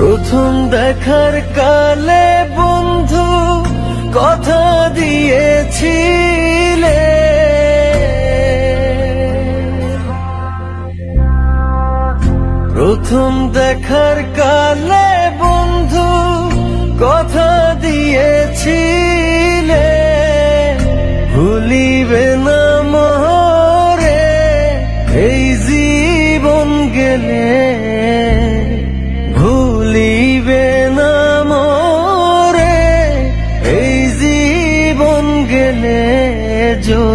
প্রথম দেখার কালে বন্ধু কথা দিয়েছিলে। প্রথম দেখার কালে বন্ধু কথা দিয়েছিলে। ভুলিবে না মরে এই জীবন গেলে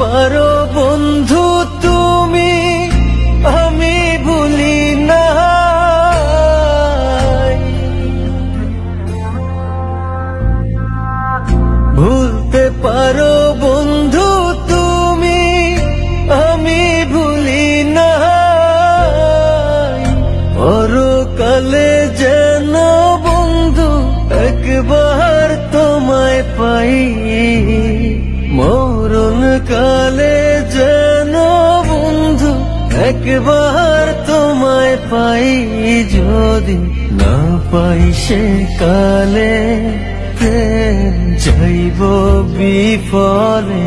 পারো বন্ধু তুমি, আমি ভুলি না ভুলতে পারো বন্ধু তুমি, আমি ভুলি না পরকালে যেন বন্ধু একবার তোমায় পাই। একবার তোমায় পাই যদি না পাই সে কালে যাইব বিফলে।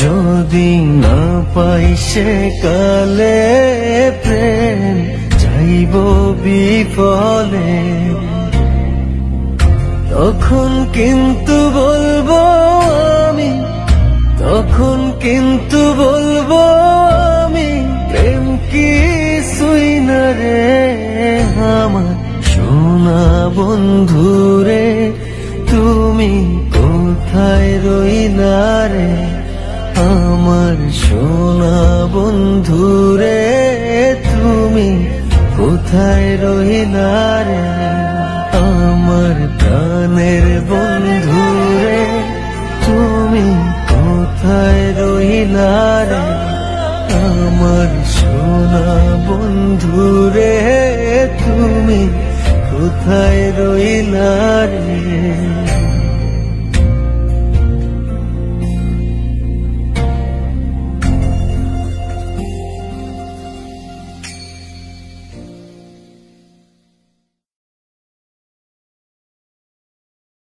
যদি না পাই সে কালে প্রেম যাইব বিফলে। তখন কিন্তু বলব আমি, তখন কিন্তু বলব বন্ধু রে তুমি কোথায় রইলা রে? আমার প্রাণের বন্ধু রে তুমি কোথায় রইলা রে? আমার সোনা বন্ধু রে তুমি কোথায় রইলা রে?